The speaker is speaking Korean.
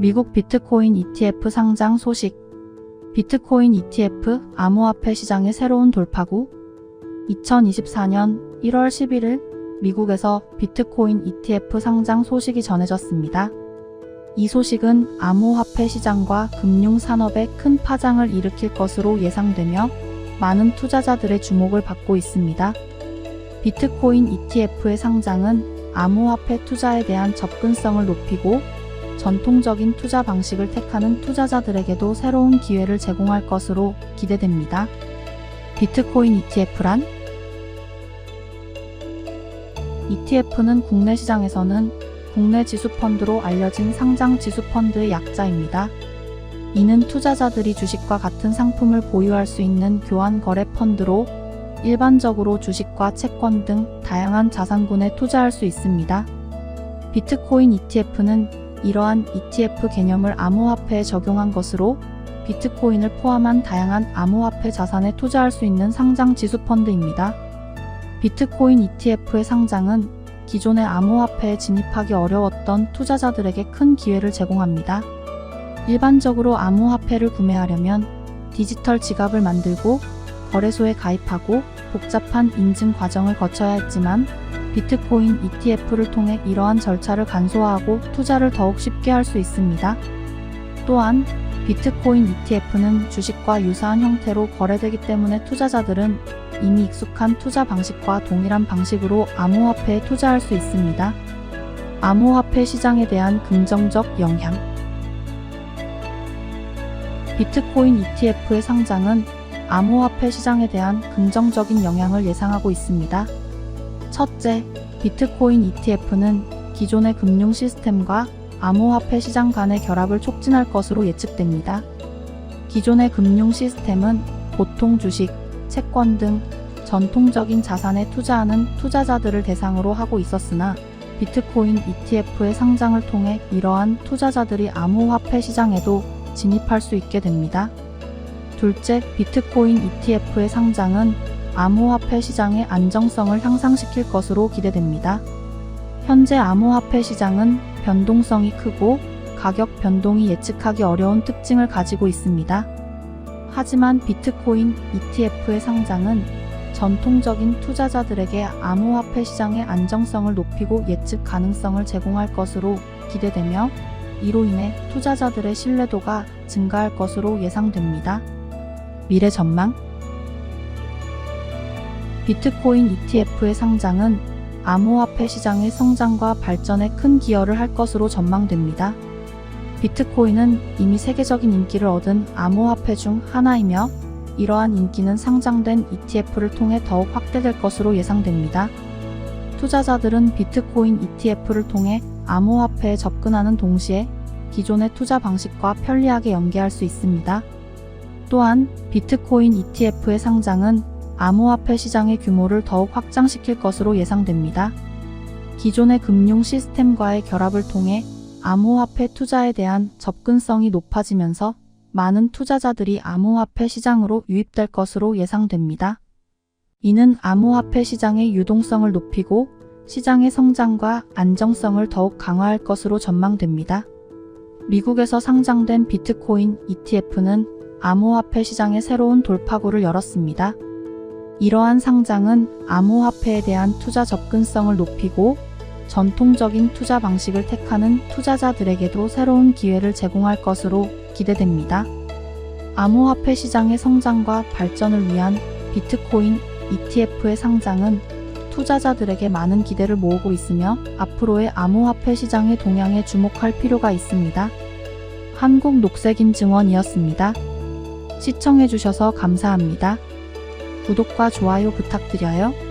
미국 비트코인 ETF 상장 소식. 비트코인 ETF 암호화폐 시장의 새로운 돌파구. 2024년 1월 11일 미국에서 비트코인 ETF 상장 소식이 전해졌습니다. 이 소식은 암호화폐 시장과 금융산업에 큰 파장을 일으킬 것으로 예상되며 많은 투자자들의 주목을 받고 있습니다. 비트코인 ETF의 상장은 암호화폐 투자에 대한 접근성을 높이고 전통적인 투자 방식을 택하는 투자자들에게도 새로운 기회를 제공할 것으로 기대됩니다. 비트코인 ETF란? ETF는 국내 시장에서는 국내 지수펀드로 알려진 상장 지수펀드의 약자입니다. 이는 투자자들이 주식과 같은 상품을 보유할 수 있는 교환 거래 펀드로 일반적으로 주식과 채권 등 다양한 자산군에 투자할 수 있습니다. 비트코인 ETF는 이러한 ETF 개념을 암호화폐에 적용한 것으로 비트코인을 포함한 다양한 암호화폐 자산에 투자할 수 있는 상장 지수 펀드입니다. 비트코인 ETF의 상장은 기존의 암호화폐에 진입하기 어려웠던 투자자들에게 큰 기회를 제공합니다. 일반적으로 암호화폐를 구매하려면 디지털 지갑을 만들고 거래소에 가입하고 복잡한 인증 과정을 거쳐야 했지만 비트코인 ETF를 통해 이러한 절차를 간소화하고 투자를 더욱 쉽게 할 수 있습니다. 또한 비트코인 ETF는 주식과 유사한 형태로 거래되기 때문에 투자자들은 이미 익숙한 투자 방식과 동일한 방식으로 암호화폐에 투자할 수 있습니다. 암호화폐 시장에 대한 긍정적 영향 비트코인 ETF의 상장은 암호화폐 시장에 대한 긍정적인 영향을 예상하고 있습니다. 첫째, 비트코인 ETF는 기존의 금융 시스템과 암호화폐 시장 간의 결합을 촉진할 것으로 예측됩니다. 기존의 금융 시스템은 보통 주식, 채권 등 전통적인 자산에 투자하는 투자자들을 대상으로 하고 있었으나 비트코인 ETF의 상장을 통해 이러한 투자자들이 암호화폐 시장에도 진입할 수 있게 됩니다. 둘째, 비트코인 ETF의 상장은 암호화폐 시장의 안정성을 향상시킬 것으로 기대됩니다. 현재 암호화폐 시장은 변동성이 크고 가격 변동이 예측하기 어려운 특징을 가지고 있습니다. 하지만 비트코인 ETF의 상장은 전통적인 투자자들에게 암호화폐 시장의 안정성을 높이고 예측 가능성을 제공할 것으로 기대되며 이로 인해 투자자들의 신뢰도가 증가할 것으로 예상됩니다. 미래 전망 비트코인 ETF의 상장은 암호화폐 시장의 성장과 발전에 큰 기여를 할 것으로 전망됩니다. 비트코인은 이미 세계적인 인기를 얻은 암호화폐 중 하나이며 이러한 인기는 상장된 ETF를 통해 더욱 확대될 것으로 예상됩니다. 투자자들은 비트코인 ETF를 통해 암호화폐에 접근하는 동시에 기존의 투자 방식과 편리하게 연계할 수 있습니다. 또한 비트코인 ETF의 상장은 암호화폐 시장의 규모를 더욱 확장시킬 것으로 예상됩니다. 기존의 금융 시스템과의 결합을 통해 암호화폐 투자에 대한 접근성이 높아지면서 많은 투자자들이 암호화폐 시장으로 유입될 것으로 예상됩니다. 이는 암호화폐 시장의 유동성을 높이고 시장의 성장과 안정성을 더욱 강화할 것으로 전망됩니다. 미국에서 상장된 비트코인 ETF는 암호화폐 시장의 새로운 돌파구를 열었습니다. 이러한 상장은 암호화폐에 대한 투자 접근성을 높이고 전통적인 투자 방식을 택하는 투자자들에게도 새로운 기회를 제공할 것으로 기대됩니다. 암호화폐 시장의 성장과 발전을 위한 비트코인 ETF의 상장은 투자자들에게 많은 기대를 모으고 있으며 앞으로의 암호화폐 시장의 동향에 주목할 필요가 있습니다. 한국 녹색인 증원이었습니다. 시청해주셔서 감사합니다. 구독과 좋아요 부탁드려요.